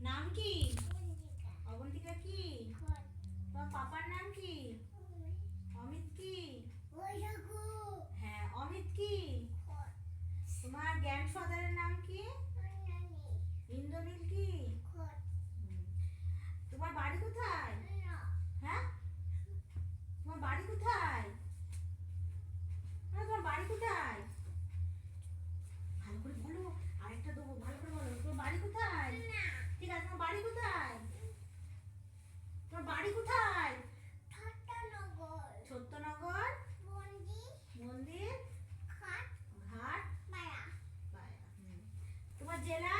নাম কি? অবন্তিকা কি? তোমার পাপার নাম কি? অমিত কি? হ্যাঁ অমিত কি? তোমার গ্র্যান্ডফাদারের নাম কি? ইন্দ্রনীল কি? হ্যাঁ? তোমার বাড়ি কোথায়? হ্যাঁ? তোমার বাড়ি কোথায়? তোমার বাড়ি কোথায়? será